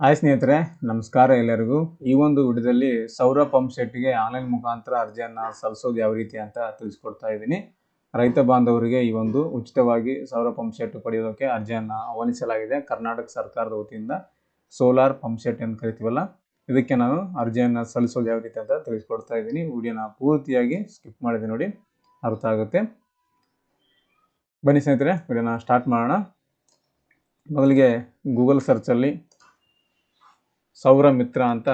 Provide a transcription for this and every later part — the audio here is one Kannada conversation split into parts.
ಹಾಯ್ ಸ್ನೇಹಿತರೆ, ನಮಸ್ಕಾರ ಎಲ್ಲರಿಗೂ. ಈ ಒಂದು ವಿಡಿಯೋದಲ್ಲಿ ಸೌರ ಪಂಪ್ ಸೆಟ್ಗೆ ಆನ್ಲೈನ್ ಮುಖಾಂತರ ಅರ್ಜಿಯನ್ನು ಸಲ್ಲಿಸೋದು ಯಾವ ರೀತಿ ಅಂತ ತಿಳಿಸ್ಕೊಡ್ತಾ ಇದ್ದೀನಿ. ರೈತ ಬಾಂಧವರಿಗೆ ಈ ಒಂದು ಉಚಿತವಾಗಿ ಸೌರ ಪಂಪ್ ಸೆಟ್ ಪಡೆಯೋದಕ್ಕೆ ಅರ್ಜಿಯನ್ನು ಆಹ್ವಾನಿಸಲಾಗಿದೆ. ಕರ್ನಾಟಕ ಸರ್ಕಾರದ ವತಿಯಿಂದ ಸೋಲಾರ್ ಪಂಪ್ ಸೆಟ್ ಅಂತ ಕರಿತೀವಲ್ಲ, ಇದಕ್ಕೆ ನಾನು ಅರ್ಜಿಯನ್ನು ಸಲ್ಲಿಸೋದು ಯಾವ ರೀತಿ ಅಂತ ತಿಳಿಸ್ಕೊಡ್ತಾ ಇದ್ದೀನಿ. ವಿಡಿಯೋನ ಪೂರ್ತಿಯಾಗಿ ಸ್ಕಿಪ್ ಮಾಡಿದೆ ನೋಡಿ, ಅರ್ಥ ಆಗುತ್ತೆ. ಬನ್ನಿ ಸ್ನೇಹಿತರೆ, ವಿಡಿಯೋನ ಸ್ಟಾರ್ಟ್ ಮಾಡೋಣ. ಮೊದಲಿಗೆ ಗೂಗಲ್ ಸರ್ಚಲ್ಲಿ ಸೌರ ಮಿತ್ರ ಅಂತ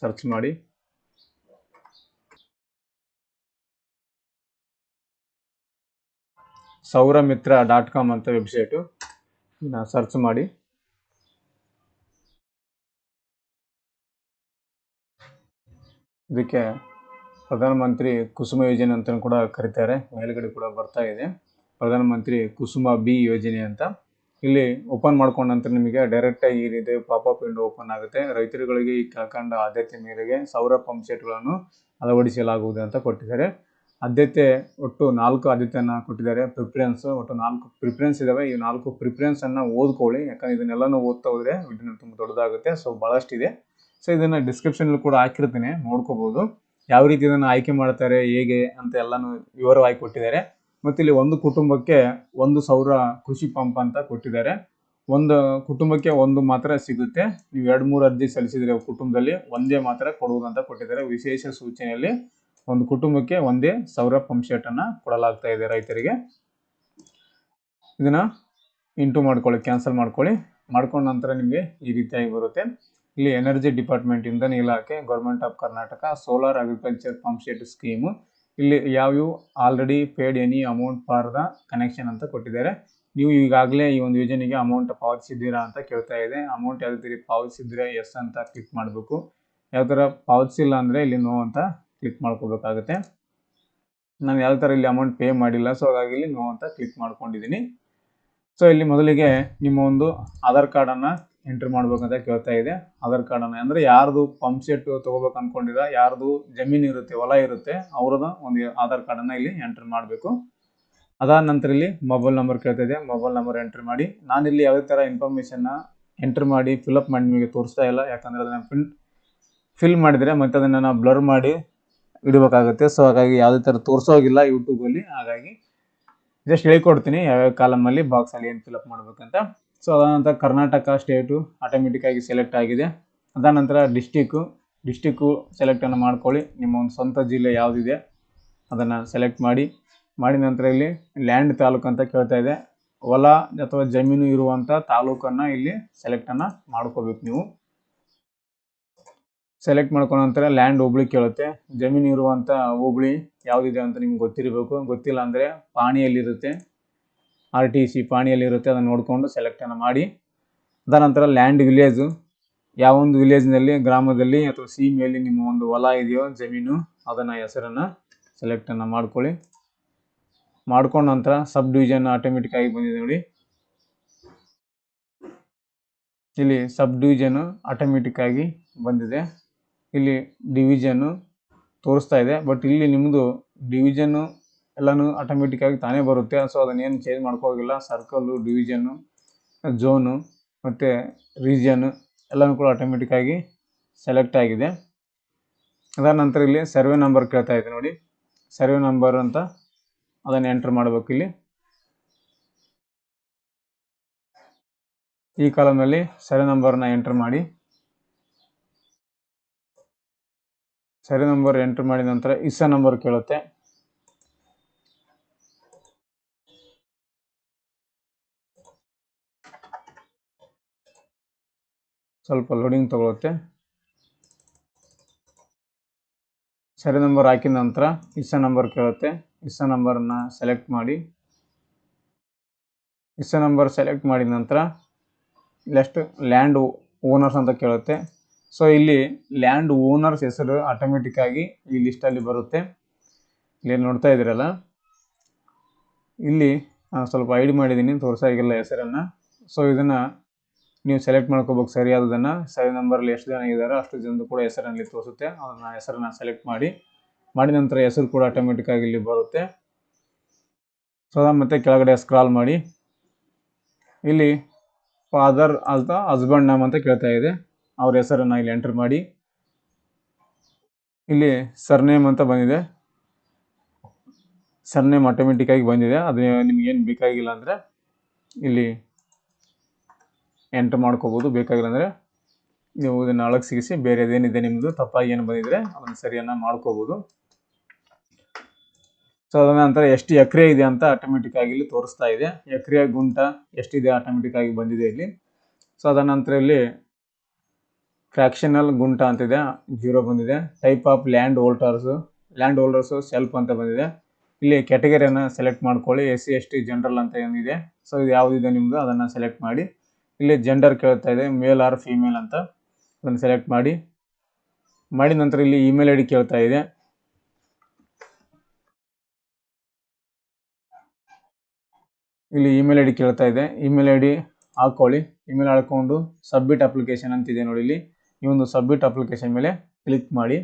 ಸರ್ಚ್ ಮಾಡಿ. ಸೌರ ಮಿತ್ರ ಡಾಟ್ ಕಾಮ್ ಅಂತ ವೆಬ್ಸೈಟು ಸರ್ಚ್ ಮಾಡಿ. ಇದಕ್ಕೆ ಪ್ರಧಾನಮಂತ್ರಿ ಕುಸುಮ ಯೋಜನೆ ಅಂತ ಕೂಡ ಕರೀತಾರೆ. ಮೇಲ್ಗಡೆ ಕೂಡ ಬರ್ತಾ ಇದೆ. ಪ್ರಧಾನಮಂತ್ರಿ ಕುಸುಮ ಬಿ ಯೋಜನೆ ಅಂತ. ಇಲ್ಲಿ ಓಪನ್ ಮಾಡ್ಕೊಂಡ ನಂತರ ನಿಮಗೆ ಡೈರೆಕ್ಟಾಗಿ ಈ ರೀತಿ ಪಾಪಪ್ ವಿಂಡೋ ಓಪನ್ ಆಗುತ್ತೆ. ರೈತರುಗಳಿಗೆ ಈ ಕೆಳಕಂಡ ಆದ್ಯತೆ ಮೇರೆಗೆ ಸೌರ ಪಂಪ್ ಸೆಟ್ಗಳನ್ನು ಅಳವಡಿಸಲಾಗುವುದು ಅಂತ ಕೊಟ್ಟಿದ್ದಾರೆ. ಆದ್ಯತೆ ಒಟ್ಟು ನಾಲ್ಕು ಆದ್ಯತೆಯನ್ನು ಕೊಟ್ಟಿದ್ದಾರೆ. ಪ್ರಿಫರೆನ್ಸ್ ಒಟ್ಟು ನಾಲ್ಕು ಪ್ರಿಫರೆನ್ಸ್ ಇದಾವೆ. ಈ ನಾಲ್ಕು ಪ್ರಿಫರೆನ್ಸ್ ಅನ್ನ ಓದ್ಕೊಳ್ಳಿ. ಯಾಕಂದ್ರೆ ಇದನ್ನೆಲ್ಲನೂ ಓದ್ತಾ ಹೋದ್ರೆ ವಿಡಿಯೋ ತುಂಬ ದೊಡ್ಡದಾಗುತ್ತೆ. ಸೊ ಭಾಳಷ್ಟಿದೆ ಸೊ ಇದನ್ನ ಡಿಸ್ಕ್ರಿಪ್ಷನ್ ಕೂಡ ಹಾಕಿರ್ತೀನಿ. ನೋಡ್ಕೋಬಹುದು ಯಾವ ರೀತಿ ಇದನ್ನು ಆಯ್ಕೆ ಮಾಡ್ತಾರೆ, ಹೇಗೆ ಅಂತ ಎಲ್ಲಾನು ವಿವರವಾಗಿ ಕೊಟ್ಟಿದ್ದಾರೆ. ಮತ್ತು ಇಲ್ಲಿ ಒಂದು ಕುಟುಂಬಕ್ಕೆ ಒಂದು ಸಾವಿರ ಕೃಷಿ ಪಂಪ್ ಅಂತ ಕೊಟ್ಟಿದ್ದಾರೆ. ಒಂದು ಕುಟುಂಬಕ್ಕೆ ಒಂದು ಮಾತ್ರ ಸಿಗುತ್ತೆ. ನೀವು ಎರಡು ಮೂರು ಅರ್ಜಿ ಸಲ್ಲಿಸಿದರೆ ಕುಟುಂಬದಲ್ಲಿ ಒಂದೇ ಮಾತ್ರ ಕೊಡುವುದಂತ ಕೊಟ್ಟಿದ್ದಾರೆ. ವಿಶೇಷ ಸೂಚನೆಯಲ್ಲಿ ಒಂದು ಕುಟುಂಬಕ್ಕೆ ಒಂದೇ ಸೌರ ಪಂಪ್ ಸೆಟ್ ಅನ್ನ ಕೊಡಲಾಗ್ತಾ ಇದೆ ರೈತರಿಗೆ. ಇದನ್ನ ಇಂಟು ಮಾಡ್ಕೊಳ್ಳಿ, ಕ್ಯಾನ್ಸಲ್ ಮಾಡ್ಕೊಳ್ಳಿ. ಮಾಡ್ಕೊಂಡ ನಂತರ ನಿಮಗೆ ಈ ರೀತಿಯಾಗಿ ಬರುತ್ತೆ. ಇಲ್ಲಿ ಎನರ್ಜಿ ಡಿಪಾರ್ಟ್ಮೆಂಟ್ ಇಂಧನ ಇಲಾಖೆ government of Karnataka solar agriculture pump set scheme ಇಲ್ಲಿ ಯಾವ್ಯಾವ already paid any amount for the connection ಅಂತ ಕೊಟ್ಟಿದ್ದಾರೆ. ನೀವು ಈಗಾಗಲೇ ಈ ಒಂದು ಯೋಜನೆಗೆ ಅಮೌಂಟ್ ಪಾವತಿಸಿದ್ದೀರಾ ಅಂತ ಕೇಳ್ತಾ ಇದೆ. ಅಮೌಂಟ್ ಯಾವ ರೀತಿ ಪಾವತಿಸಿದ್ರೆ ಎಸ್ ಅಂತ ಕ್ಲಿಕ್ ಮಾಡಬೇಕು. ಯಾವ ಥರ ಪಾವತಿಸಿಲ್ಲ ಅಂದರೆ ಇಲ್ಲಿ ನೋ ಅಂತ ಕ್ಲಿಕ್ ಮಾಡ್ಕೋಬೇಕಾಗುತ್ತೆ. ನಾನು ಯಾವ ಥರ ಇಲ್ಲಿ ಅಮೌಂಟ್ ಪೇ ಮಾಡಿಲ್ಲ ಸೊ ಹಾಗಾಗಿ ಇಲ್ಲಿ ನೋ ಅಂತ ಕ್ಲಿಕ್ ಮಾಡ್ಕೊಂಡಿದ್ದೀನಿ. ಸೊ ಇಲ್ಲಿ ಮೊದಲಿಗೆ ನಿಮ್ಮ ಒಂದು ಆಧಾರ್ ಕಾರ್ಡನ್ನು ಎಂಟ್ರಿ ಮಾಡ್ಬೇಕಂತ ಕೇಳ್ತಾ ಇದೆ. ಆಧಾರ್ ಕಾರ್ಡನ್ನು ಅಂದರೆ ಯಾರ್ದು ಪಂಪ್ ಸೆಟ್ ತೊಗೋಬೇಕು ಅಂದ್ಕೊಂಡಿರ ಯಾರ್ದು ಜಮೀನು ಇರುತ್ತೆ, ಹೊಲ ಇರುತ್ತೆ ಅವ್ರದ್ದು ಒಂದು ಆಧಾರ್ ಕಾರ್ಡನ್ನು ಇಲ್ಲಿ ಎಂಟ್ರಿ ಮಾಡಬೇಕು. ಅದಾದ ನಂತರ ಇಲ್ಲಿ ಮೊಬೈಲ್ ನಂಬರ್ ಕೇಳ್ತಾ ಮೊಬೈಲ್ ನಂಬರ್ ಎಂಟ್ರಿ ಮಾಡಿ. ನಾನಿಲ್ಲಿ ಯಾವುದೇ ಥರ ಇನ್ಫಾರ್ಮೇಷನ್ನ ಎಂಟ್ರಿ ಮಾಡಿ ಫಿಲಪ್ ಮಾಡಿ ನಿಮಗೆ ತೋರಿಸ್ತಾ ಇಲ್ಲ. ಯಾಕಂದರೆ ಅದನ್ನು ಫಿಲ್ ಫಿಲ್ ಮಾಡಿದರೆ ಮತ್ತೆ ಅದನ್ನು ನಾವು ಬ್ಲರ್ ಮಾಡಿ ಇಡಬೇಕಾಗುತ್ತೆ. ಸೊ ಹಾಗಾಗಿ ಯಾವುದೇ ಥರ ತೋರಿಸೋಗಿಲ್ಲ ಯೂಟ್ಯೂಬಲ್ಲಿ ಹಾಗಾಗಿ ಜಸ್ಟ್ ಹೇಳ್ಕೊಡ್ತೀನಿ ಯಾವ್ಯಾವ ಕಾಲಮಲ್ಲಿ ಬಾಕ್ಸಲ್ಲಿ ಏನು ಫಿಲಪ್ ಮಾಡ್ಬೇಕಂತ. ಸೊ ಅದಾದ ನಂತರ ಕರ್ನಾಟಕ ಸ್ಟೇಟು ಆಟೋಮೆಟಿಕ್ಕಾಗಿ ಸೆಲೆಕ್ಟ್ ಆಗಿದೆ. ಅದಾದ ನಂತರ ಡಿಸ್ಟಿಕ್ಕು ಡಿಸ್ಟಿಕ್ಕು ಸೆಲೆಕ್ಟನ್ನು ಮಾಡ್ಕೊಳ್ಳಿ. ನಿಮ್ಮ ಒಂದು ಸ್ವಂತ ಜಿಲ್ಲೆ ಯಾವುದಿದೆ, ಅದನ್ನು ಸೆಲೆಕ್ಟ್ ಮಾಡಿ. ಮಾಡಿದ ನಂತರ ಇಲ್ಲಿ ಲ್ಯಾಂಡ್ ತಾಲೂಕು ಅಂತ ಕೇಳ್ತಾ ಇದೆ. ಹೊಲ ಅಥವಾ ಜಮೀನು ಇರುವಂಥ ತಾಲೂಕನ್ನು ಇಲ್ಲಿ ಸೆಲೆಕ್ಟನ್ನು ಮಾಡ್ಕೋಬೇಕು ನೀವು. ಸೆಲೆಕ್ಟ್ ಮಾಡ್ಕೊಂಡ ನಂತರ ಲ್ಯಾಂಡ್ ಹುಬ್ಳಿ ಕೇಳುತ್ತೆ. ಜಮೀನು ಇರುವಂಥ ಹುಬ್ಳಿ ಯಾವುದಿದೆ ಅಂತ ನಿಮ್ಗೆ ಗೊತ್ತಿರಬೇಕು. ಗೊತ್ತಿಲ್ಲ ಅಂದರೆ ಪಾಣಿಯಲ್ಲಿರುತ್ತೆ. ಆರ್ ಟಿ ಸಿ ಪಾಣಿಯಲ್ಲಿರುತ್ತೆ, ಅದನ್ನು ನೋಡಿಕೊಂಡು ಸೆಲೆಕ್ಟನ್ನು ಮಾಡಿ. ಅದನಂತರ ನಂತರ ಲ್ಯಾಂಡ್ ವಿಲೇಜು ಯಾವೊಂದು ವಿಲೇಜ್ನಲ್ಲಿ ಗ್ರಾಮದಲ್ಲಿ ಅಥವಾ ಸೀಮೆಯಲ್ಲಿ ನಿಮ್ಮ ಒಂದು ಹೊಲ ಇದೆಯೋ, ಜಮೀನು, ಅದನ್ನು ಹೆಸರನ್ನು ಸೆಲೆಕ್ಟನ್ನು ಮಾಡ್ಕೊಳ್ಳಿ. ಮಾಡ್ಕೊಂಡ ನಂತರ ಸಬ್ ಡಿವಿಷನ್ ಆಟೋಮೆಟಿಕ್ ಆಗಿ ಬಂದಿದೆ ನೋಡಿ. ಇಲ್ಲಿ ಸಬ್ ಡಿವಿಷನು ಆಟೋಮೆಟಿಕ್ ಆಗಿ ಬಂದಿದೆ. ಇಲ್ಲಿ ಡಿವಿಷನ್ನು ತೋರಿಸ್ತಾ ಇದೆ ಬಟ್ ಇಲ್ಲಿ ನಿಮ್ಮದು ಡಿವಿಷನ್ನು ಎಲ್ಲನೂ ಆಟೋಮೆಟಿಕ್ಕಾಗಿ ತಾನೇ ಬರುತ್ತೆ. ಸೊ ಅದನ್ನೇನು ಚೇಂಜ್ ಮಾಡ್ಕೋಗಿಲ್ಲ. ಸರ್ಕಲ್ಲು ಡಿವಿಷನ್ನು ಝೋನು ಮತ್ತು ರೀಜನ್ ಎಲ್ಲನೂ ಕೂಡ ಆಟೋಮೆಟಿಕ್ಕಾಗಿ ಸೆಲೆಕ್ಟ್ ಆಗಿದೆ. ಅದಾದ ನಂತರ ಇಲ್ಲಿ ಸರ್ವೆ ನಂಬರ್ ಕೇಳ್ತಾ ಇದೆ ನೋಡಿ. ಸರ್ವೆ ನಂಬರ್ ಅಂತ ಅದನ್ನು ಎಂಟ್ರ್ ಮಾಡಬೇಕು ಇಲ್ಲಿ. ಈ ಕಾಲಮ್ನಲ್ಲಿ ಸರ್ವೆ ನಂಬರ್ನ ಎಂಟ್ರ್ ಮಾಡಿ. ಸರ್ವೆ ನಂಬರ್ ಎಂಟ್ರ್ ಮಾಡಿದ ನಂತರ ಇಸ ನಂಬರ್ ಕೇಳುತ್ತೆ. ಸ್ವಲ್ಪ ಲೋಡಿಂಗ್ ತಗೊಳುತ್ತೆ. ಸರಿ ನಂಬರ್ ಹಾಕಿದ ನಂತರ ಇಸ ನಂಬರ್ ಕೇಳುತ್ತೆ. ಇಸ ನಂಬರನ್ನು ಸೆಲೆಕ್ಟ್ ಮಾಡಿ. ಇಸ ನಂಬರ್ ಸೆಲೆಕ್ಟ್ ಮಾಡಿದ ನಂತರ ನೆಕ್ಸ್ಟ್ ಲ್ಯಾಂಡ್ ಓನರ್ಸ್ ಅಂತ ಕೇಳುತ್ತೆ. ಸೊ ಇಲ್ಲಿ ಲ್ಯಾಂಡ್ ಓನರ್ಸ್ ಹೆಸರು ಆಟೋಮೆಟಿಕ್ಕಾಗಿ ಈ ಲಿಸ್ಟಲ್ಲಿ ಬರುತ್ತೆ. ಇಲ್ಲಿ ನೋಡ್ತಾ ಇದ್ದೀರಲ್ಲ? ಇಲ್ಲಿ ನಾನು ಸ್ವಲ್ಪ ಐಡಿ ಮಾಡಿದ್ದೀನಿ ತೋರಿಸಾಗಿಲ್ಲ ಹೆಸರನ್ನು. ಸೊ ಇದನ್ನು ನೀವು ಸೆಲೆಕ್ಟ್ ಮಾಡ್ಕೋಬೇಕು ಸರಿಯಾದದನ್ನು ಸರಿ ನಂಬರಲ್ಲಿ ಎಷ್ಟು ಜನ ಇದ್ದಾರೋ ಅಷ್ಟು ಜನರು ಕೂಡ ಹೆಸರಲ್ಲಿ ತೋರಿಸುತ್ತೆ. ಅದನ್ನು ಹೆಸರನ್ನು ಸೆಲೆಕ್ಟ್ ಮಾಡಿ, ಮಾಡಿದ ನಂತರ ಹೆಸರು ಕೂಡ ಆಟೋಮೆಟಿಕ್ಕಾಗಿ ಇಲ್ಲಿ ಬರುತ್ತೆ. ಸೊ ಮತ್ತೆ ಕೆಳಗಡೆ ಸ್ಕ್ರಾಲ್ ಮಾಡಿ. ಇಲ್ಲಿ ಫಾದರ್ ಅಂತ ಹಸ್ಬೆಂಡ್ ನೇಮ್ ಅಂತ ಕೇಳ್ತಾ ಇದೆ. ಅವ್ರ ಹೆಸರನ್ನು ಇಲ್ಲಿ ಎಂಟ್ರ್ ಮಾಡಿ. ಇಲ್ಲಿ ಸರ್ನೇಮ್ ಅಂತ ಬಂದಿದೆ. ಸರ್ನೇಮ್ ಆಟೋಮೆಟಿಕ್ಕಾಗಿ ಬಂದಿದೆ. ಅದು ಏನು ಬೇಕಾಗಿಲ್ಲ ಅಂದರೆ ಇಲ್ಲಿ ಎಂಟ್ರ್ ಮಾಡ್ಕೋಬೋದು. ಬೇಕಾಗಿಲ್ಲ ಅಂದರೆ ನೀವು ಇದನ್ನು ಬೇರೆ ಬೇರೆದೇನಿದೆ ನಿಮ್ಮದು ತಪ್ಪಾಗಿ ಏನು ಬಂದಿದ್ರೆ ಅದನ್ನು ಸರಿಯನ್ನು ಮಾಡ್ಕೋಬೋದು. ಸೊ ಅದ ನಂತರ ಎಷ್ಟು ಎಕರೆ ಇದೆ ಅಂತ ಆಟೋಮೆಟಿಕ್ ಆಗಿ ಇಲ್ಲಿ ತೋರಿಸ್ತಾ ಇದೆ. ಎಕರೆ ಗುಂಟ ಎಷ್ಟಿದೆ ಆಟೋಮೆಟಿಕ್ ಆಗಿ ಬಂದಿದೆ ಇಲ್ಲಿ. ಸೊ ಅದ ನಂತರ ಇಲ್ಲಿ ಫ್ರ್ಯಾಕ್ಷನಲ್ ಗುಂಟ ಅಂತಿದೆ. ಜೀರೋ ಬಂದಿದೆ. Type of land holders land holders self ಅಂತ ಬಂದಿದೆ. ಇಲ್ಲಿ ಕ್ಯಾಟಗರಿಯನ್ನು ಸೆಲೆಕ್ಟ್ ಮಾಡ್ಕೊಳ್ಳಿ. S C S T general ಅಂತ ಏನಿದೆ. ಸೊ ಇದು ಯಾವುದಿದೆ ನಿಮ್ಮದು ಅದನ್ನು ಸೆಲೆಕ್ಟ್ ಮಾಡಿ. ಇಲ್ಲಿ ಜೆಂಡರ್ ಕೇಳ್ತಾ ಇದೆ ಮೇಲ್ ಆರ್ ಫೀಮೇಲ್ ಅಂತ. ಅದನ್ನು ಸೆಲೆಕ್ಟ್ ಮಾಡಿ. ಮಾಡಿದ ನಂತರ ಇಲ್ಲಿ ಇಮೇಲ್ ಐ ಡಿ ಕೇಳ್ತಾ ಇದೆ. ಇಲ್ಲಿ ಇಮೇಲ್ ಐ ಡಿ ಕೇಳ್ತಾ ಇದೆ. ಇಮೇಲ್ ಐ ಡಿ ಹಾಕ್ಕೊಳ್ಳಿ ಇಮೇಲ್ ಹಾಕೊಂಡು ಸಬ್ಮಿಟ್ ಅಪ್ಲಿಕೇಶನ್ ಅಂತಿದೆ ನೋಡಿ ಇಲ್ಲಿ. ಈ ಒಂದು ಸಬ್ಮಿಟ್ ಅಪ್ಲಿಕೇಶನ್ ಮೇಲೆ ಕ್ಲಿಕ್ ಮಾಡಿ.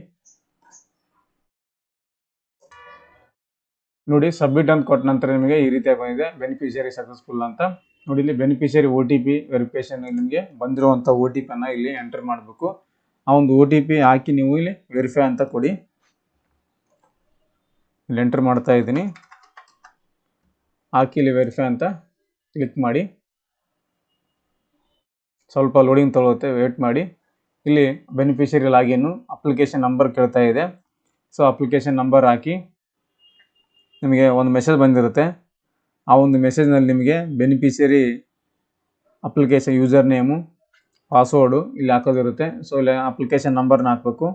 ನೋಡಿ ಸಬ್ಮಿಟ್ ಅಂತ ಕೊಟ್ಟ ನಂತರ ನಿಮಗೆ ಈ ರೀತಿಯಾಗಿ ಬಂದಿದೆ. ಬೆನಿಫಿಷಿಯರಿ ಸಕ್ಸಸ್ಫುಲ್ ಅಂತ. ನೋಡಿ, ಇಲ್ಲಿ beneficiary O T P verification ನಿಮಗೆ ಬಂದಿರುವಂಥ ಒ ಟಿ ಪಿಯನ್ನು ಇಲ್ಲಿ ಎಂಟರ್ ಮಾಡಬೇಕು. ಆ ಒಂದು ಒ ಟಿ ಪಿ ಹಾಕಿ ನೀವು ಇಲ್ಲಿ ವೆರಿಫೈ ಅಂತ ಕೊಡಿ. ಇಲ್ಲಿ ಎಂಟರ್ ಮಾಡ್ತಾ ಇದ್ದೀನಿ. ಹಾಕಿ ಇಲ್ಲಿ ವೆರಿಫೈ ಅಂತ ಕ್ಲಿಕ್ ಮಾಡಿ. ಸ್ವಲ್ಪ ಲೋಡಿಂಗ್ ತೊಗೊಳುತ್ತೆ ವೇಟ್ ಮಾಡಿ. ಇಲ್ಲಿ ಬೆನಿಫಿಷರಿ ಲಾಗಿನ್ನು ಅಪ್ಲಿಕೇಶನ್ ನಂಬರ್ ಕೇಳ್ತಾ ಇದೆ. ಸೊ ಅಪ್ಲಿಕೇಶನ್ ನಂಬರ್ ಹಾಕಿ ನಿಮಗೆ ಒಂದು ಮೆಸೇಜ್ ಬಂದಿರುತ್ತೆ. ಆ ಒಂದು ಮೆಸೇಜ್ನಲ್ಲಿ ನಿಮಗೆ beneficiary application user name password ಇಲ್ಲಿ ಹಾಕೋದಿರುತ್ತೆ. ಸೊ ಇಲ್ಲಿ ಅಪ್ಲಿಕೇಶನ್ ನಂಬರ್ನ ಹಾಕಬೇಕು.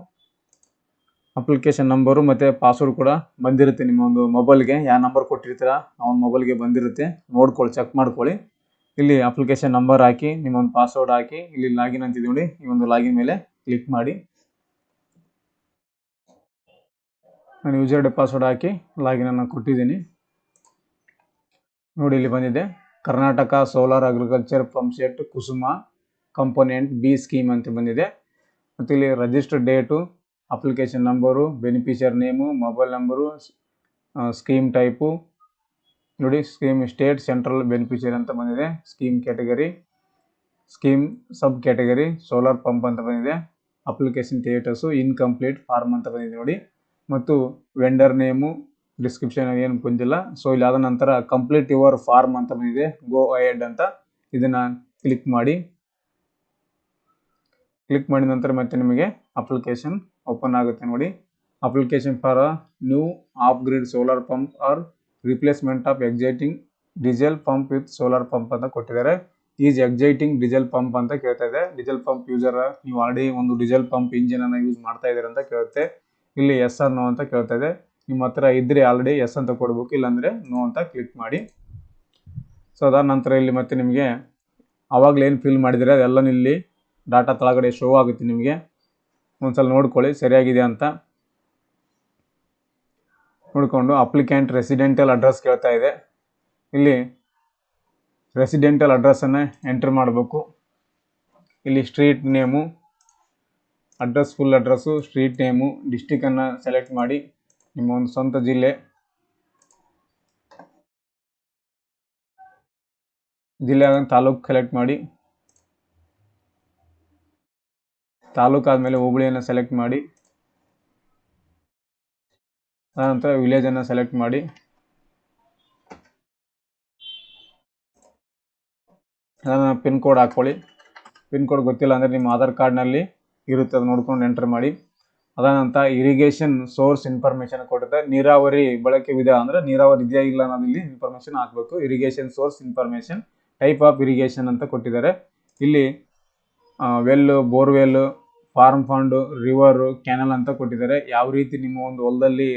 ಅಪ್ಲಿಕೇಶನ್ ನಂಬರು ಮತ್ತು ಪಾಸ್ವರ್ಡ್ ಕೂಡ ಬಂದಿರುತ್ತೆ ನಿಮ್ಮ ಒಂದು ಮೊಬೈಲ್ಗೆ ಯಾವ ನಂಬರ್ ಕೊಟ್ಟಿರ್ತೀರ, ಆ ಒಂದು ಮೊಬೈಲ್ಗೆ ಬಂದಿರುತ್ತೆ. ನೋಡ್ಕೊಳ್ಳಿ ಚೆಕ್ ಮಾಡ್ಕೊಳ್ಳಿ. ಇಲ್ಲಿ ಅಪ್ಲಿಕೇಶನ್ ನಂಬರ್ ಹಾಕಿ, ನಿಮ್ಮ ಒಂದು ಪಾಸ್ವರ್ಡ್ ಹಾಕಿ, ಇಲ್ಲಿ ಲಾಗಿನ್ ಅಂತಿದೆ ನೋಡಿ ಈ ಒಂದು ಲಾಗಿನ್ ಮೇಲೆ ಕ್ಲಿಕ್ ಮಾಡಿ. ನಾನು ಯೂಸರ್ ಡೆ ಪಾಸ್ವರ್ಡ್ ಹಾಕಿ ಲಾಗಿನನ್ನು ಕೊಟ್ಟಿದ್ದೀನಿ. ನೋಡಿ, ಇಲ್ಲಿ ಬಂದಿದೆ. Karnataka solar agriculture pump set Kusum component B scheme ಅಂತ ಬಂದಿದೆ. ಮತ್ತು ಇಲ್ಲಿ register date application number beneficiary name mobile number scheme type ನೋಡಿ ಸ್ಕೀಮ್ ಸ್ಟೇಟ್ ಸೆಂಟ್ರಲ್ ಬೆನಿಫಿಷರಿ ಅಂತ ಬಂದಿದೆ. Scheme category scheme sub category solar pump ಅಂತ ಬಂದಿದೆ. ಅಪ್ಲಿಕೇಶನ್ ಥಿಯೇಟರ್ಸು ಇನ್ಕಂಪ್ಲೀಟ್ ಫಾರ್ಮ್ ಅಂತ ಬಂದಿದೆ ನೋಡಿ. ಮತ್ತು ವೆಂಡರ್ ನೇಮು ಡಿಸ್ಕ್ರಿಪ್ಷನ್ ಏನು ಬಂದಿಲ್ಲ. ಸೊ ಇಲ್ಲಿ ಆದ ನಂತರ ಕಂಪ್ಲೀಟ್ ಯುವರ್ ಫಾರ್ಮ್ ಅಂತ ಬಂದಿದೆ. ಗೋ ಅಯೆಡ್ ಅಂತ ಇದನ್ನು ಕ್ಲಿಕ್ ಮಾಡಿ. ಕ್ಲಿಕ್ ಮಾಡಿದ ನಂತರ ಮತ್ತೆ ನಿಮಗೆ ಅಪ್ಲಿಕೇಶನ್ ಓಪನ್ ಆಗುತ್ತೆ ನೋಡಿ. Application for new off grid solar pump or replacement of existing diesel pump with solar pump ಅಂತ ಕೊಟ್ಟಿದ್ದಾರೆ. ಈಸ್ ಎಕ್ಸೈಟಿಂಗ್ ಡೀಸೆಲ್ ಪಂಪ್ ಅಂತ ಕೇಳ್ತಾ ಇದೆ. ಡೀಸೆಲ್ ಪಂಪ್ ಯೂಸರ್ ನೀವು ಆಲ್ರೆಡಿ ಒಂದು ಡೀಸೆಲ್ ಪಂಪ್ ಇಂಜಿನ್ ಅನ್ನು ಯೂಸ್ ಮಾಡ್ತಾ ಇದ್ದೀರ ಅಂತ ಕೇಳುತ್ತೆ. ಇಲ್ಲಿ ಎಸ್ ಆರ್ ನೋ ಅಂತ ಕೇಳ್ತಾ ಇದೆ. ನಿಮ್ಮ ಹತ್ರ ಇದ್ರೆ ಆಲ್ರೆಡಿ ಎಸ್ ಅಂತ ಕೊಡ್ಬೇಕು, ಇಲ್ಲಾಂದರೆ ನೋ ಅಂತ ಕ್ಲಿಕ್ ಮಾಡಿ. ಸೊ ಅದಾದ ನಂತರ ಇಲ್ಲಿ ಮತ್ತೆ ನಿಮಗೆ ಆವಾಗಲೇನು ಫಿಲ್ ಮಾಡಿದರೆ ಅದೆಲ್ಲ ಇಲ್ಲಿ ಡಾಟಾ ತಳಗಡೆ ಶೋ ಆಗುತ್ತೆ ನಿಮಗೆ. ಒಂದ್ಸಲ ನೋಡ್ಕೊಳ್ಳಿ ಸರಿಯಾಗಿದೆ ಅಂತ. ನೋಡಿಕೊಂಡು ಅಪ್ಲಿಕೆಂಟ್ ರೆಸಿಡೆಂಟಲ್ ಅಡ್ರೆಸ್ ಕೇಳ್ತಾ ಇದೆ. ಇಲ್ಲಿ ರೆಸಿಡೆಂಟಲ್ ಅಡ್ರೆಸ್ಸನ್ನು ಎಂಟ್ರ್ ಮಾಡಬೇಕು. ಇಲ್ಲಿ street name address full address street name ಡಿಸ್ಟಿಕನ್ನು select ಮಾಡಿ. ನಿಮ್ಮ ಒಂದು ಸ್ವಂತ ಜಿಲ್ಲೆ. ಜಿಲ್ಲೆ ತಾಲೂಕು ಸೆಲೆಕ್ಟ್ ಮಾಡಿ. ತಾಲೂಕು ಆದಮೇಲೆ ಹೋಬಳಿಯನ್ನು ಸೆಲೆಕ್ಟ್ ಮಾಡಿ. ಅನಂತರ ವಿಲೇಜನ್ನು ಸೆಲೆಕ್ಟ್ ಮಾಡಿ. ಅದನ್ನು ಪಿನ್ ಕೋಡ್ ಹಾಕ್ಕೊಳ್ಳಿ. ಪಿನ್ ಕೋಡ್ ಗೊತ್ತಿಲ್ಲ ಅಂದರೆ ನಿಮ್ಮ ಆಧಾರ್ ಕಾರ್ಡ್ನಲ್ಲಿ ಇರುತ್ತೆ, ಅದು ನೋಡ್ಕೊಂಡು ಎಂಟ್ರ್ ಮಾಡಿ. ಅದಾನಂತರ ಇರಿಗೇಷನ್ ಸೋರ್ಸ್ ಇನ್ಫಾರ್ಮೇಷನ್ ಕೊಟ್ಟಿದೆ ನೀರಾವರಿ ಬಳಕೆ ವಿಧ ಅಂದರೆ ನೀರಾವರಿ ಇದೆಯಾ ಇಲ್ಲ ಅನ್ನೋದಿಲ್ಲಿ ಇನ್ಫಾರ್ಮೇಷನ್ ಹಾಕಬೇಕು. Irrigation source information type of irrigation ಅಂತ ಕೊಟ್ಟಿದ್ದಾರೆ. ಇಲ್ಲಿ well borewell farm pond river canal ಅಂತ ಕೊಟ್ಟಿದ್ದಾರೆ. ಯಾವ ರೀತಿ ನಿಮ್ಮ ಒಂದು ಹೊಲದಲ್ಲಿ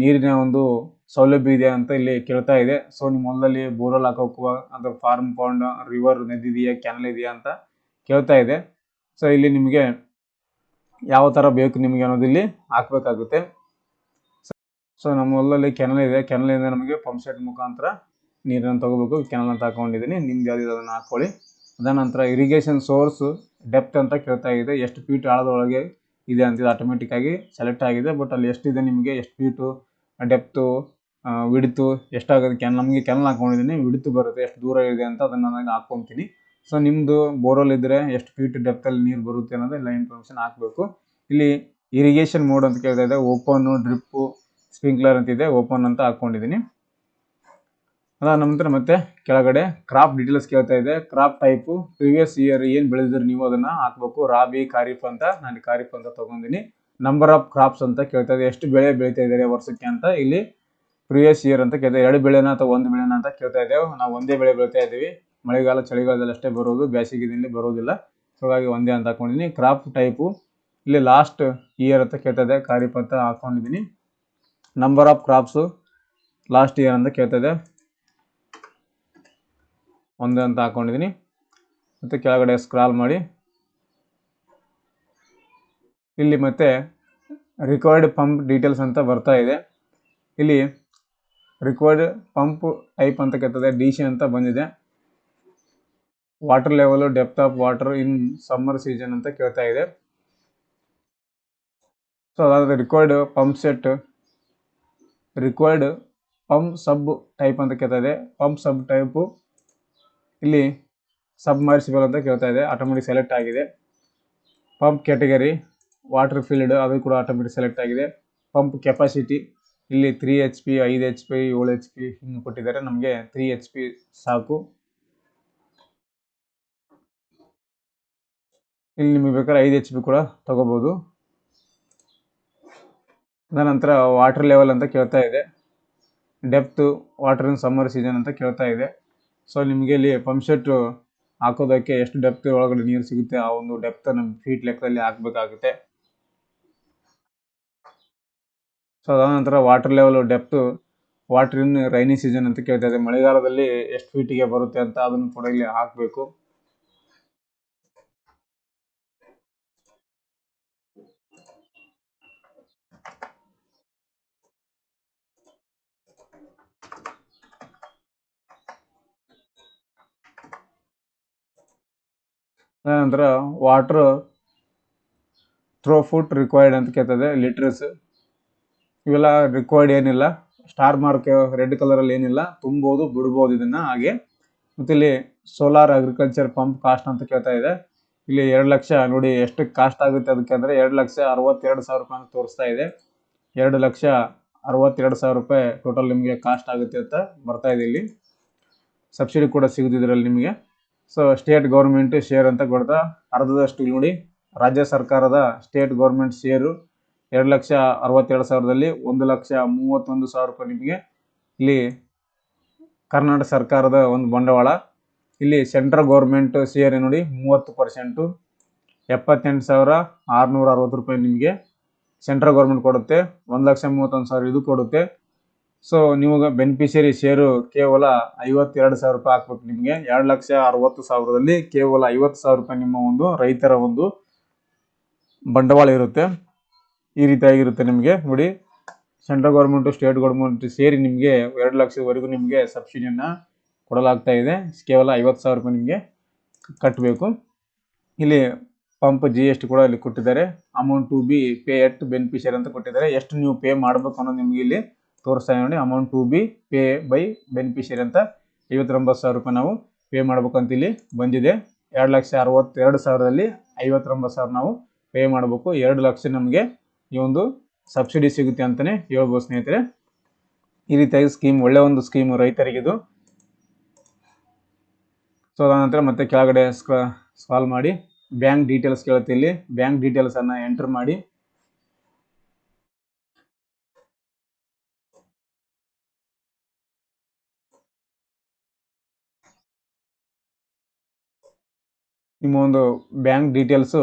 ನೀರಿನ ಒಂದು ಸೌಲಭ್ಯ ಇದೆ ಅಂತ ಇಲ್ಲಿ ಕೇಳ್ತಾ ಇದೆ. ಸೊ ನಿಮ್ಮ ಹೊಲದಲ್ಲಿ ಬೋರ್ವೆಲ್ ಹಾಕೋಕ್ಕೂ ಅಥವಾ ಫಾರ್ಮ್ ಫಂಡ್ ರಿವರ್ ನದಿ ಇದೆಯಾ ಕ್ಯಾನಲ್ ಇದೆಯಾ ಅಂತ ಕೇಳ್ತಾ ಇದೆ. ಸೊ ಇಲ್ಲಿ ನಿಮಗೆ ಯಾವ ಥರ ಬೇಕು ನಿಮಗೆ ಅನ್ನೋದು ಇಲ್ಲಿ ಹಾಕಬೇಕಾಗುತ್ತೆ. ಸೊ ನಮ್ಮ ಹೊಲದಲ್ಲಿ ಕೆನಲ್ ಇದೆ. ಕೆನಲಿಂದ ನಮಗೆ ಪಂಪ್ ಸೆಟ್ ಮುಖಾಂತರ ನೀರನ್ನು ತಗೋಬೇಕು. ಕೆನಲ್ ಅಂತ ಹಾಕೊಂಡಿದ್ದೀನಿ ನಿಮ್ದು ಯಾವ್ದು ಅದನ್ನು ಹಾಕ್ಕೊಳ್ಳಿ ಅದನಂತರ ಇರಿಗೇಷನ್ ಸೋರ್ಸ್ ಡೆಪ್ತ್ ಅಂತ ಕೇಳ್ತಾ ಇದೆ. ಎಷ್ಟು ಫೀಟ್ ಆಳದೊಳಗೆ ಇದೆ ಅಂತ ಆಟೋಮೆಟಿಕ್ ಆಗಿ ಸೆಲೆಕ್ಟ್ ಆಗಿದೆ. ಬಟ್ ಅಲ್ಲಿ ಎಷ್ಟಿದೆ ನಿಮಗೆ? ಎಷ್ಟು ಫೀಟು ಡೆಪ್ತು ವಿಡ್ತು ಎಷ್ಟಾಗುತ್ತೆ? ಕ್ಯಾನ್ ನಮಗೆ ಕೆನಲ್ ಹಾಕೊಂಡಿದ್ದೀನಿ. ವಿಡ್ತು ಬರುತ್ತೆ. ಎಷ್ಟು ದೂರ ಇದೆ ಅಂತ ಅದನ್ನು ನಾನು ಹಾಕ್ಕೊತೀನಿ. ಸೊ ನಿಮ್ಮದು ಬೋರ್ವೆಲ್ ಇದ್ದರೆ ಎಷ್ಟು ಫೀಟ್ ಡೆಪ್ತಲ್ಲಿ ನೀರು ಬರುತ್ತೆ ಅನ್ನೋದು ಎಲ್ಲ ಇನ್ಫಾರ್ಮೇಷನ್ ಹಾಕಬೇಕು. ಇಲ್ಲಿ ಇರಿಗೇಷನ್ ಮೋಡ್ ಅಂತ ಕೇಳ್ತಾ ಇದೆ. ಓಪನ್ನು ಡ್ರಿಪ್ಪು ಸ್ಪ್ರಿಂಕ್ಲರ್ ಅಂತಿದೆ ಓಪನ್ ಅಂತ ಹಾಕ್ಕೊಂಡಿದ್ದೀನಿ ಅದಾದ ನಂತರ ಮತ್ತೆ ಕೆಳಗಡೆ ಕ್ರಾಪ್ ಡೀಟೇಲ್ಸ್ ಕೇಳ್ತಾ ಇದೆ. ಕ್ರಾಪ್ ಟೈಪು ಪ್ರಿವಿಯಸ್ ಇಯರ್ ಏನು ಬೆಳೆದಿದ್ರು ನೀವು ಅದನ್ನು ಹಾಕ್ಬೇಕು. ರಾಬಿ, ಖಾರಿಫ್ ಅಂತ ನಾನು ಖಾರಿಫ್ ಅಂತ ತೊಗೊಂಡಿನಿ. ನಂಬರ್ ಆಫ್ ಕ್ರಾಪ್ಸ್ ಅಂತ ಕೇಳ್ತಾ ಇದೆ. ಎಷ್ಟು ಬೆಳೆ ಬೆಳೀತಾ ಇದ್ದಾರೆ ವರ್ಷಕ್ಕೆ ಅಂತ ಇಲ್ಲಿ ಪ್ರೀವಿಯಸ್ ಇಯರ್ ಅಂತ ಕೇಳ್ತಾ ಎರಡು ಬೆಳೆನ ಅಥವಾ ಒಂದು ಬೆಳೆನ ಅಂತ ಕೇಳ್ತಾ ಇದ್ದೇವೆ. ನಾವು ಒಂದೇ ಬೆಳೆ ಬೆಳೀತಾ ಇದ್ದೀವಿ. ಮಳೆಗಾಲ ಚಳಿಗಾಲದಲ್ಲಿ ಅಷ್ಟೇ ಬರೋದು ಬೇಸಿಗೆದಲ್ಲಿ ಬರೋದಿಲ್ಲ. ಸೊ ಹಾಗಾಗಿ ಒಂದೇ ಅಂತ ಹಾಕೊಂಡಿದ್ದೀನಿ ಕ್ರಾಪ್ ಟೈಪು ಇಲ್ಲಿ ಲಾಸ್ಟ್ ಇಯರ್ ಅಂತ ಕೇಳ್ತದೆ ಖಾರಿಫ್ ಅಂತ ಹಾಕೊಂಡಿದ್ದೀನಿ number of crops last year ಅಂತ ಕೇಳ್ತದೆ ಒಂದೇ ಅಂತ ಹಾಕೊಂಡಿದ್ದೀನಿ ಮತ್ತು ಕೆಳಗಡೆ ಸ್ಕ್ರಾಲ್ ಮಾಡಿ. ಇಲ್ಲಿ ಮತ್ತೆ ರಿಕ್ವೈರ್ಡ್ ಪಂಪ್ ಡೀಟೇಲ್ಸ್ ಅಂತ ಬರ್ತಾ ಇದೆ. ಇಲ್ಲಿ ರಿಕ್ವೈರ್ಡ್ ಪಂಪ್ ಟೈಪ್ ಅಂತ ಕೇಳ್ತದೆ ಡಿ ಅಂತ ಬಂದಿದೆ. Water level depth of water in summer season ಅಂತ ಕೇಳ್ತಾ ಇದೆ. ಸೊ ಅದಾದ required pump set required pump sub type ಅಂತ ಕೇಳ್ತಾ ಇದೆ. ಪಂಪ್ ಸಬ್ ಟೈಪು ಇಲ್ಲಿ ಸಬ್ ಮಾರ್ಸಿಬಲ್ ಅಂತ ಕೇಳ್ತಾ ಇದೆ. ಆಟೋಮೆಟಿಕ್ ಸೆಲೆಕ್ಟ್ ಆಗಿದೆ. ಪಂಪ್ ಕ್ಯಾಟಗರಿ ವಾಟರ್ ಫೀಲ್ಡ್ ಅದು ಕೂಡ ಆಟೋಮೆಟಿಕ್ ಸೆಲೆಕ್ಟ್ ಆಗಿದೆ. ಪಂಪ್ ಕೆಪಾಸಿಟಿ ಇಲ್ಲಿ ತ್ರೀ ಎಚ್ ಪಿ ಐದು ಎಚ್ ಪಿ ಏಳು ಎಚ್ ಪಿ ಹಿಂಗೆ ಕೊಟ್ಟಿದ್ದಾರೆ. ನಮಗೆ ತ್ರೀ ಎಚ್ ಪಿ ಸಾಕು. ಇಲ್ಲಿ ನಿಮಗೆ ಬೇಕಾದ್ರೆ ಐದು ಎಚ್ ಪಿ ಕೂಡ ತೊಗೋಬೋದು. ನಂತರ ವಾಟರ್ ಲೆವೆಲ್ ಅಂತ ಕೇಳ್ತಾ ಇದೆ. Depth water in summer season ಅಂತ ಕೇಳ್ತಾ ಇದೆ. ಸೊ ನಿಮಗೆ ಇಲ್ಲಿ ಪಂಪ್ ಸೆಟ್ ಹಾಕೋದಕ್ಕೆ ಎಷ್ಟು ಡೆಪ್ತ್ ಒಳಗಡೆ ನೀರು ಸಿಗುತ್ತೆ, ಆ ಒಂದು ಡೆಪ್ತ್ ನಮ್ಮ ಫೀಟ್ ಲೆಕ್ಕದಲ್ಲಿ ಹಾಕಬೇಕಾಗುತ್ತೆ. ಸೊ ಅದಾದ ನಂತರ water level depth water in rainy season ಅಂತ ಕೇಳ್ತಾ ಇದೆ. ಮಳೆಗಾಲದಲ್ಲಿ ಎಷ್ಟು ಫೀಟಿಗೆ ಬರುತ್ತೆ ಅಂತ ಅದನ್ನು ಕೂಡ ಇಲ್ಲಿ ಹಾಕಬೇಕು. ನಂತರ ವಾಟರ್ ಥ್ರೋ ಫುಟ್ ರಿಕ್ವೈರ್ಡ್ ಅಂತ ಕೇಳ್ತದೆ ಲೀಟ್ರಸ್ ಇವೆಲ್ಲ ರಿಕ್ವೈರ್ಡ್ ಏನಿಲ್ಲ. ಸ್ಟಾರ್ ಮಾರ್ಕ್ ರೆಡ್ ಕಲರಲ್ಲಿ ಏನಿಲ್ಲ. ತುಂಬೋದು, ಬಿಡ್ಬೋದು ಇದನ್ನು. ಹಾಗೆ ಮತ್ತು ಇಲ್ಲಿ ಸೋಲಾರ್ ಅಗ್ರಿಕಲ್ಚರ್ ಪಂಪ್ ಕಾಸ್ಟ್ ಅಂತ ಕೇಳ್ತಾ ಇದೆ. ಇಲ್ಲಿ ಎರಡು ಲಕ್ಷ ನೋಡಿ ಎಷ್ಟು ಕಾಸ್ಟ್ ಆಗುತ್ತೆ ಅದಕ್ಕೆ ಅಂದರೆ ಎರಡು ಲಕ್ಷ ಅರವತ್ತೆರಡು ಸಾವಿರ ರೂಪಾಯಿ ಅಂತ ತೋರಿಸ್ತಾ ಇದೆ. ಎರಡು ಲಕ್ಷ ಅರವತ್ತೆರಡು ಸಾವಿರ ರೂಪಾಯಿ ಟೋಟಲ್ ನಿಮಗೆ ಕಾಸ್ಟ್ ಆಗುತ್ತೆ ಅಂತ ಬರ್ತಾ ಇದೆ ಇಲ್ಲಿ. ಸಬ್ಸಿಡಿ ಕೂಡ ಸಿಗುತ್ತೆ ಇದರಲ್ಲಿ ನಿಮಗೆ. ಸೊ ಸ್ಟೇಟ್ ಗೌರ್ಮೆಂಟ್ ಶೇರ್ ಅಂತ ಕೊಡ್ತಾ, ಅರ್ಧದಷ್ಟು ನೋಡಿ, ರಾಜ್ಯ ಸರ್ಕಾರದ ಸ್ಟೇಟ್ ಗೌರ್ಮೆಂಟ್ ಶೇರು ಎರಡು ಲಕ್ಷ ಅರವತ್ತೆರಡು ಸಾವಿರದಲ್ಲಿ ಒಂದು ಲಕ್ಷ ಮೂವತ್ತೊಂದು ಸಾವಿರ ರೂಪಾಯಿ ನಿಮಗೆ ಇಲ್ಲಿ ಕರ್ನಾಟಕ ಸರ್ಕಾರದ ಒಂದು ಬಂಡವಾಳ. ಇಲ್ಲಿ ಸೆಂಟ್ರಲ್ ಗೌರ್ಮೆಂಟ್ ಶೇರ್ ನೋಡಿ, ಮೂವತ್ತು ಪರ್ಸೆಂಟು. ಎಪ್ಪತ್ತೆಂಟು ಸಾವಿರ ಆರುನೂರ ಅರವತ್ತು ರೂಪಾಯಿ ನಿಮಗೆ ಸೆಂಟ್ರಲ್ ಗೌರ್ಮೆಂಟ್ ಕೊಡುತ್ತೆ. ಒಂದು ಲಕ್ಷ ಮೂವತ್ತೊಂದು ಸಾವಿರ ಇದು ಕೊಡುತ್ತೆ. ಸೊ ನೀವು ಬೆನಿಫಿಷರಿ ಶೇರು ಕೇವಲ ಐವತ್ತೆರಡು ಸಾವಿರ ರೂಪಾಯಿ ಹಾಕ್ಬೇಕು ನಿಮಗೆ. ಎರಡು ಲಕ್ಷ ಅರವತ್ತು ಸಾವಿರದಲ್ಲಿ ಕೇವಲ ಐವತ್ತು ಸಾವಿರ ರೂಪಾಯಿ ನಿಮ್ಮ ಒಂದು ರೈತರ ಒಂದು ಬಂಡವಾಳ ಇರುತ್ತೆ. ಈ ರೀತಿಯಾಗಿರುತ್ತೆ ನಿಮಗೆ. ನೋಡಿ ಸೆಂಟ್ರಲ್ ಗೌರ್ಮೆಂಟು ಸ್ಟೇಟ್ ಗೌರ್ಮೆಂಟ್ ಸೇರಿ ನಿಮಗೆ ಎರಡು ಲಕ್ಷದವರೆಗೂ ನಿಮಗೆ ಸಬ್ಸಿಡಿಯನ್ನು ಕೊಡಲಾಗ್ತಾ ಇದೆ. ಕೇವಲ ಐವತ್ತು ಸಾವಿರ ರೂಪಾಯಿ ನಿಮಗೆ ಕಟ್ಟಬೇಕು ಇಲ್ಲಿ ಪಂಪ್ ಜಿ ಎಸ್ ಟಿ ಕೂಡ ಇಲ್ಲಿ ಕೊಟ್ಟಿದ್ದಾರೆ. Amount to be pay at beneficiary ಅಂತ ಕೊಟ್ಟಿದ್ದಾರೆ. ಎಷ್ಟು ನೀವು ಪೇ ಮಾಡಬೇಕು ಅನ್ನೋದು ನಿಮಗೆ ಇಲ್ಲಿ ತೋರಿಸ್ತಾ ನೋಡಿ amount to be pay by beneficiary ಅಂತ ಐವತ್ತೊಂಬತ್ತು ಸಾವಿರ ರೂಪಾಯಿ ನಾವು ಪೇ ಮಾಡ್ಬೇಕಂತ ಇಲ್ಲಿ ಬಂದಿದೆ. ಎರಡು ಲಕ್ಷ ಅರವತ್ತೆರಡು ಸಾವಿರದಲ್ಲಿ ಐವತ್ತೊಂಬತ್ತು ಸಾವಿರ ನಾವು ಪೇ ಮಾಡಬೇಕು. ಎರಡು ಲಕ್ಷ ನಮಗೆ ಈ ಒಂದು ಸಬ್ಸಿಡಿ ಸಿಗುತ್ತೆ ಅಂತಲೇ ಹೇಳ್ಬೋದು ಸ್ನೇಹಿತರೆ. ಈ ರೀತಿಯಾಗಿ ಸ್ಕೀಮ್ ಒಳ್ಳೆ ಒಂದು ಸ್ಕೀಮು ರೈತರಿಗಿದು. ಸೊ ಅದಾನಂತರ ಮತ್ತೆ ಕೆಳಗಡೆ ಸ್ಕಾಲ್ ಮಾಡಿ. ಬ್ಯಾಂಕ್ ಡೀಟೇಲ್ಸ್ ಕೇಳುತ್ತೆ ಇಲ್ಲಿ. ಬ್ಯಾಂಕ್ ಡೀಟೇಲ್ಸನ್ನು ಎಂಟ್ರ್ ಮಾಡಿ. ನಿಮ್ಮ ಒಂದು ಬ್ಯಾಂಕ್ ಡೀಟೇಲ್ಸು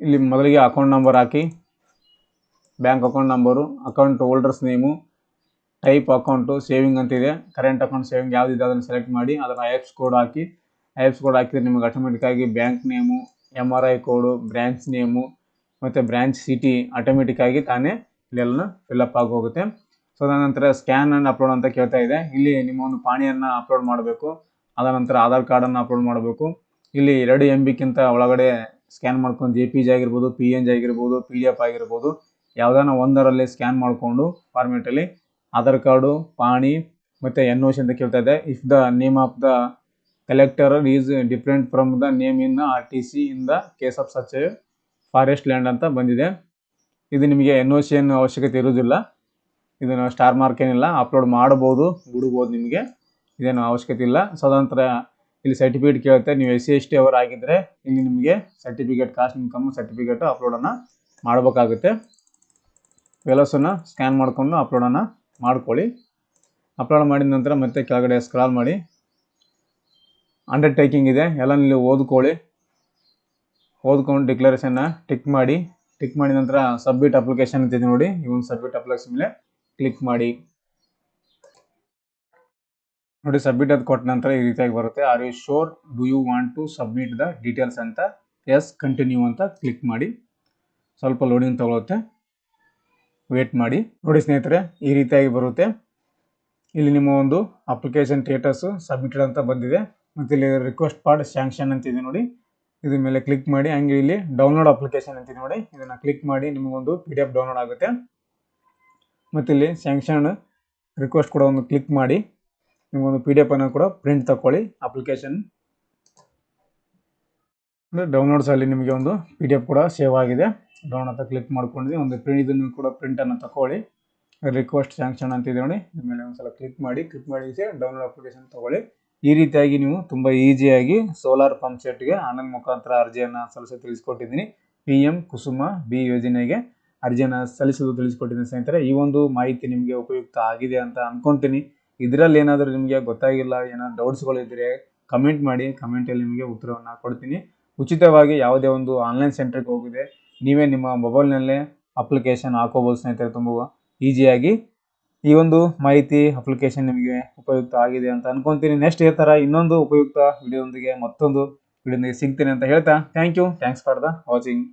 ಇಲ್ಲಿ ಮೊದಲಿಗೆ ಅಕೌಂಟ್ ನಂಬರ್ ಹಾಕಿ bank account number account holders name type account saving ಅಂತಿದೆ ಕರೆಂಟ್ ಅಕೌಂಟ್ ಸೇವಿಂಗ್ ಯಾವುದಿದೆ ಅದನ್ನು ಸೆಲೆಕ್ಟ್ ಮಾಡಿ ಅದರ ಐ ಕೋಡ್ ಹಾಕಿ ಐ ಕೋಡ್ ಹಾಕಿದರೆ ನಿಮಗೆ ಆಟೋಮೆಟಿಕ್ಕಾಗಿ bank name M R I code branch name ಮತ್ತು ಬ್ರ್ಯಾಂಚ್ ಸಿಟಿ ಆಟೋಮೆಟಿಕ್ಕಾಗಿ ತಾನೇ ಇಲ್ಲೆಲ್ಲ ಫಿಲ್ಲಪ್ ಆಗಿ ಹೋಗುತ್ತೆ ಸೊ ನಂತರ ಸ್ಕ್ಯಾನ್ ಆ್ಯಂಡ್ ಅಪ್ಲೋಡ್ ಅಂತ ಕೇಳ್ತಾ ಇದೆ ಇಲ್ಲಿ ನಿಮ್ಮ ಒಂದು ಪಾಣಿಯನ್ನು ಅಪ್ಲೋಡ್ ಮಾಡಬೇಕು. ಅದ ನಂತರ ಆಧಾರ್ ಕಾರ್ಡನ್ನು ಅಪ್ಲೋಡ್ ಮಾಡಬೇಕು. ಇಲ್ಲಿ ಎರಡು ಎಂ ಬಿಕ್ಕಿಂತ ಒಳಗಡೆ ಸ್ಕ್ಯಾನ್ ಮಾಡ್ಕೊಂಡು ಜೆ ಪಿ ಜಿ ಆಗಿರ್ಬೋದು ಪಿ ಎನ್ ಜಿ ಆಗಿರ್ಬೋದು ಪಿ ಡಿ ಎಫ್ ಆಗಿರ್ಬೋದು, ಯಾವುದಾನ ಒಂದರಲ್ಲಿ ಸ್ಕ್ಯಾನ್ ಮಾಡಿಕೊಂಡು ಫಾರ್ಮೇಟಲ್ಲಿ ಆಧಾರ್ ಕಾರ್ಡು, ಪಾಣಿ ಮತ್ತು ಎನ್ ಓ ಸಿ ಅಂತ ಕೇಳ್ತಾ ಇದೆ. If the name of the collector is different from the name in R T C in the case of such forest land ಅಂತ ಬಂದಿದೆ. ಇದು ನಿಮಗೆ ಎನ್ ಓ ಸಿ ಏನು ಅವಶ್ಯಕತೆ ಇರೋದಿಲ್ಲ ಇದನ್ನು ಸ್ಟಾರ್ ಮಾರ್ಕ್ ಏನಿಲ್ಲ ಅಪ್ಲೋಡ್ ಮಾಡ್ಬೋದು ಬಿಡ್ಬೋದು ನಿಮಗೆ. ಇದೇನು ಅವಶ್ಯಕತೆ ಇಲ್ಲ. ಸ್ವತಂತ್ರ ಇಲ್ಲಿ ಸರ್ಟಿಫಿಕೇಟ್ ಕೇಳುತ್ತೆ. ನೀವು ಎಸ್ ಸಿ ಎಸ್ ಟಿ ಅವರ್ ಆಗಿದ್ದರೆ ಇಲ್ಲಿ ನಿಮಗೆ ಸರ್ಟಿಫಿಕೇಟ್ ಕಾಸ್ಟ್ ಇನ್ಕಮ್ ಸರ್ಟಿಫಿಕೇಟ್ ಅಪ್ಲೋಡನ್ನು ಮಾಡಬೇಕಾಗುತ್ತೆ. ವೆಲಸನ್ನು ಸ್ಕ್ಯಾನ್ ಮಾಡಿಕೊಂಡು ಅಪ್ಲೋಡನ್ನು ಮಾಡ್ಕೊಳ್ಳಿ. ಅಪ್ಲೋಡ್ ಮಾಡಿದ ನಂತರ ಮತ್ತೆ ಕೆಳಗಡೆ ಸ್ಕ್ರಾಲ್ ಮಾಡಿ. ಅಂಡರ್ಟೇಕಿಂಗ್ ಇದೆ. ಎಲ್ಲ ನೀವು ಓದ್ಕೊಳ್ಳಿ. ಓದ್ಕೊಂಡು ಡಿಕ್ಲರೇಷನ್ನ ಟಿಕ್ ಮಾಡಿ. ಟಿಕ್ ಮಾಡಿದ ನಂತರ ಸಬ್ಮಿಟ್ ಅಪ್ಲಿಕೇಶನ್ ಅಂತಿದೆ ನೋಡಿ. ಈ ಒಂದು ಸಬ್ಮಿಟ್ ಅಪ್ಲಿಕೇಶನ್ ಮೇಲೆ ಕ್ಲಿಕ್ ಮಾಡಿ. ನೋಡಿ ಸಬ್ಮಿಟ್ ಅದು ಕೊಟ್ಟ ನಂತರ ಈ ರೀತಿಯಾಗಿ ಬರುತ್ತೆ. Are you sure do you want to submit the details ಅಂತ? ಎಸ್ ಕಂಟಿನ್ಯೂ ಅಂತ ಕ್ಲಿಕ್ ಮಾಡಿ. ಸ್ವಲ್ಪ ಲೋಡಿಂಗ್ ತಗೊಳುತ್ತೆ. ವೇಟ್ ಮಾಡಿ. ನೋಡಿ, ಸ್ನೇಹಿತರೆ, ಈ ರೀತಿಯಾಗಿ ಬರುತ್ತೆ. ಇಲ್ಲಿ ನಿಮ್ಮ ಒಂದು ಅಪ್ಲಿಕೇಶನ್ ಸ್ಟೇಟಸ್ ಸಬ್ಮಿಟೆಡ್ ಅಂತ ಬಂದಿದೆ. ಮತ್ತು ಇಲ್ಲಿ ರಿಕ್ವೆಸ್ಟ್ ಪಾರ್ಡ್ ಸ್ಯಾಂಕ್ಷನ್ ಅಂತಿದೆ ನೋಡಿ. ಇದ್ರ ಮೇಲೆ ಕ್ಲಿಕ್ ಮಾಡಿ. ಹಂಗೆ ಇಲ್ಲಿ ಡೌನ್ಲೋಡ್ ಅಪ್ಲಿಕೇಶನ್ ಅಂತಿದೆ ನೋಡಿ. ಇದನ್ನು ಕ್ಲಿಕ್ ಮಾಡಿ. ನಿಮಗೊಂದು ಪಿ ಡಿ ಎಫ್ ಡೌನ್ಲೋಡ್ ಆಗುತ್ತೆ. ಮತ್ತು ಇಲ್ಲಿ ಸ್ಯಾಂಕ್ಷನ್ ರಿಕ್ವೆಸ್ಟ್ ಕೂಡ ಒಂದು ಕ್ಲಿಕ್ ಮಾಡಿ. ನಿಮಗೊಂದು ಪಿ ಡಿ ಎಫ್ ಅನ್ನು ಕೂಡ ಪ್ರಿಂಟ್ ತಗೊಳ್ಳಿ ಅಪ್ಲಿಕೇಶನ್ ಅಂದರೆ ಡೌನ್ಲೋಡ್ಸಲ್ಲಿ ನಿಮಗೆ ಒಂದು ಪಿ ಡಿ ಎಫ್ ಕೂಡ ಸೇವ್ ಆಗಿದೆ. ಡೌನ್ ಅಂತ ಕ್ಲಿಕ್ ಮಾಡ್ಕೊಂಡಿದ್ವಿ ಒಂದು ಪ್ರಿಂಟ್ ಇದನ್ನು ಕೂಡ ಪ್ರಿಂಟನ್ನು ತಗೊಳ್ಳಿ ರಿಕ್ವೆಸ್ಟ್ ಸ್ಯಾಂಕ್ಷನ್ ಅಂತಿದೆ ನೋಡಿ. ಮೇಲೆ ಒಂದ್ಸಲ ಕ್ಲಿಕ್ ಮಾಡಿ. ಕ್ಲಿಕ್ ಮಾಡಿ ಡೌನ್ಲೋಡ್ ಅಪ್ಲಿಕೇಶನ್ ತಗೊಳ್ಳಿ. ಈ ರೀತಿಯಾಗಿ ನೀವು ತುಂಬ ಈಸಿಯಾಗಿ ಸೋಲಾರ್ ಪಂಪ್ ಸೆಟ್ಗೆ ಆನ್ಲೈನ್ ಮುಖಾಂತರ ಅರ್ಜಿಯನ್ನು ಸಲ್ಲಿಸಲು ತಿಳಿಸ್ಕೊಟ್ಟಿದ್ದೀನಿ. ಪಿ ಎಂ ಕುಸುಮ ಬಿ ಯೋಜನೆಗೆ ಅರ್ಜಿಯನ್ನು ಸಲ್ಲಿಸಲು ತಿಳಿಸ್ಕೊಟ್ಟಿದ್ದೀನಿ ಸ್ನೇಹಿತರೆ. ಈ ಒಂದು ಮಾಹಿತಿ ನಿಮಗೆ ಉಪಯುಕ್ತ ಆಗಿದೆ ಅಂತ ಅನ್ಕೊಂತೀನಿ. ಇದರಲ್ಲಿ ಏನಾದರೂ ನಿಮಗೆ ಗೊತ್ತಾಗಿಲ್ಲ ಏನಾದ್ರು ಡೌಟ್ಸ್ಗಳಿದ್ದರೆ ಕಮೆಂಟ್ ಮಾಡಿ ಕಮೆಂಟಲ್ಲಿ ನಿಮಗೆ ಉತ್ತರವನ್ನು ಕೊಡ್ತೀನಿ. ಉಚಿತವಾಗಿ ಯಾವುದೇ ಒಂದು ಆನ್ಲೈನ್ ಸೆಂಟ್ರಿಗೆ ಹೋಗಿದೆ ನೀವೇ ನಿಮ್ಮ ಮೊಬೈಲ್ನಲ್ಲೇ ಅಪ್ಲಿಕೇಶನ್ ಹಾಕೋಬೋದು ಸ್ನೇಹಿತರೆ ತುಂಬ ಈಸಿಯಾಗಿ ಈ ಒಂದು ಮಾಹಿತಿ ಅಪ್ಲಿಕೇಶನ್ ನಿಮಗೆ ಉಪಯುಕ್ತ ಆಗಿದೆ ಅಂತ ಅನ್ಕೊಂತೀನಿ. ನೆಕ್ಸ್ಟ್ ಇದೇ ಥರ ಇನ್ನೊಂದು ಉಪಯುಕ್ತ ವಿಡಿಯೋದೊಂದಿಗೆ ಮತ್ತೊಂದು ವಿಡಿಯೋದೊಂದಿಗೆ ಸಿಗ್ತೀನಿ ಅಂತ ಹೇಳ್ತಾ thank you thanks for the watching